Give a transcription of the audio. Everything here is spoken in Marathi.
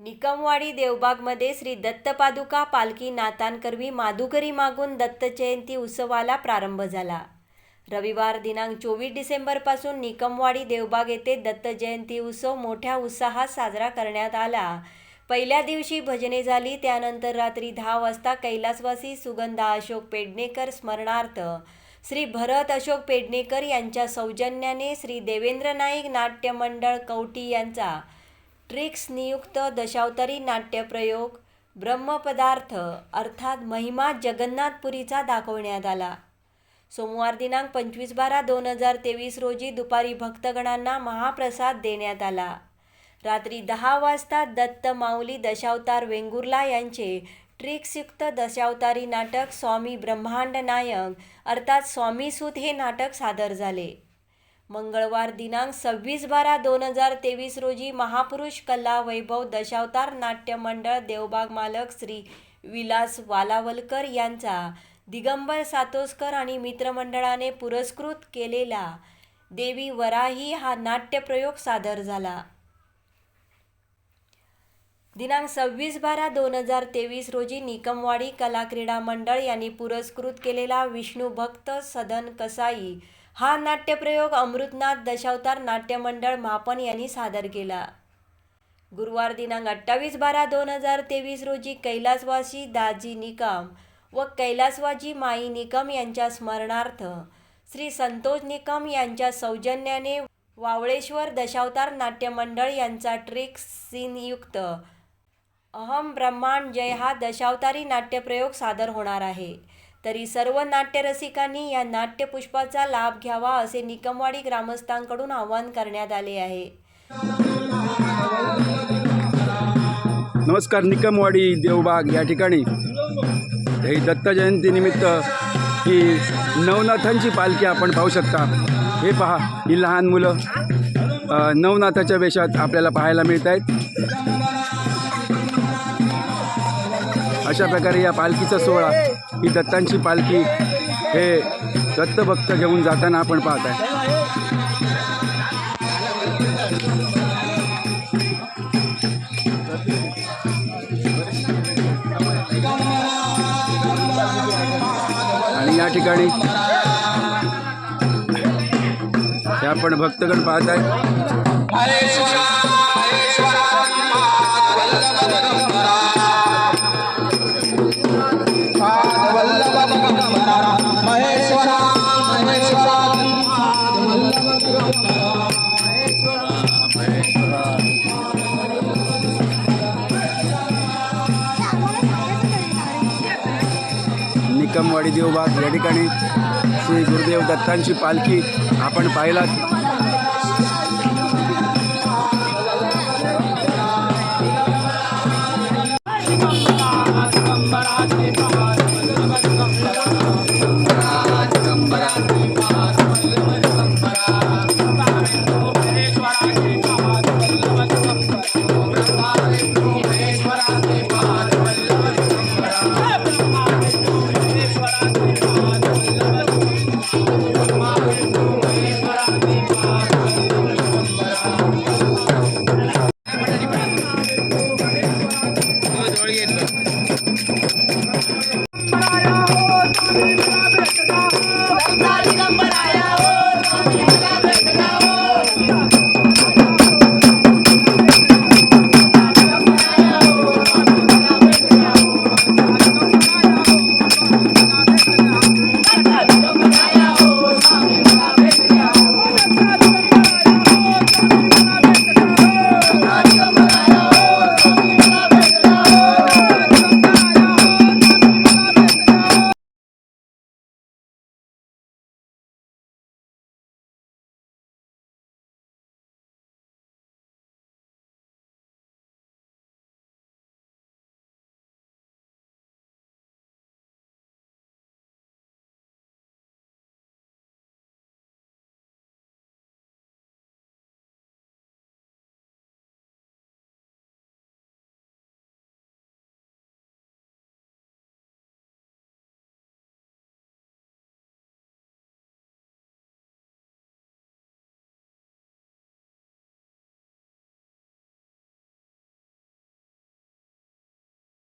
निकमवाडी देवबागमध्ये श्री दत्तपादुका पालखी नातांकरवी माधुकरी मागून दत्त जयंती उत्सवाला प्रारंभ झाला. रविवार दिनांक चोवीस डिसेंबरपासून निकमवाडी देवबाग येथे दत्त जयंती उत्सव मोठ्या उत्साहात साजरा करण्यात आला. पहिल्या दिवशी भजने झाली त्यानंतर रात्री दहा वाजता कैलासवासी सुगंधा अशोक पेडणेकर स्मरणार्थ श्री भरत अशोक पेडणेकर यांच्या सौजन्याने श्री देवेंद्र नाईक नाट्य मंडळ कवटी यांचा ट्रिक्स नियुक्त दशावतारी नाट्यप्रयोग ब्रह्मपदार्थ अर्थात महिमा जगन्नाथपुरीचा दाखवण्यात आला. सोमवार दिनांक पंचवीस बारा दोन हजार तेवीस रोजी दुपारी भक्तगणांना महाप्रसाद देण्यात आला. रात्री दहा वाजता दत्त माऊली दशावतार वेंगुर्ला यांचे ट्रिक्सयुक्त दशावतारी नाटक स्वामी ब्रह्मांड नायक अर्थात स्वामीसूत हे नाटक सादर झाले. मंगळवार दिनांक सव्वीस बारा दोन हजार तेवीस रोजी महापुरुष कला वैभव दशावतार नाट्य मंडळ देवबाग मालक श्री विलास वालावलकर यांचा दिगंबर सातोसकर आणि मित्रमंडळाने पुरस्कृत केलेला देवी वराही हा नाट्यप्रयोग सादर झाला. दिनांक सव्वीस बारा दोन हजार तेवीस रोजी निकमवाडी कला क्रीडा मंडळ यांनी पुरस्कृत केलेला विष्णू भक्त सदन कसाई हा नाट्यप्रयोग अमृतनाथ दशावतार नाट्यमंडळ मापन यांनी सादर केला. गुरुवार दिनांक अठ्ठावीस बारा दोन हजार तेवीस रोजी कैलासवासी दाजी निकम व कैलासवाजी माई निकम यांच्या स्मरणार्थ श्री संतोष निकम यांच्या सौजन्याने वावळेश्वर दशावतार नाट्यमंडळ यांचा ट्रिक सीनयुक्त अहम ब्रह्मांड जय हा दशावतारी नाट्यप्रयोग सादर होणार आहे. तरी सर्व नाट्यरसिकांनी या नाट्यपुष्पाचा लाभ घ्यावा असे निकमवाडी ग्रामस्थांकडून आवाहन करण्यात आले आहे. नमस्कार निकमवाडी देवबाग या ठिकाणी. हे दत्त जयंतीनिमित्त ही नवनाथांची पालखी आपण पाहू शकता. हे पहा ही लहान मुलं नवनाथाच्या वेशात आपल्याला पाहायला मिळत आहेत अशा प्रकारे या पालखीचा सोहळा ही दत्तांची पालखी हे दत्तभक्त घेऊन जाताना आपण पाहत आहे. आणि या ठिकाणी हे आपण भक्तगण पाहत आहे. निकमवाडी देवबाग या ठिकाणी श्री गुरुदेव दत्तांची पालखी आपण पाहिलात. comfortable.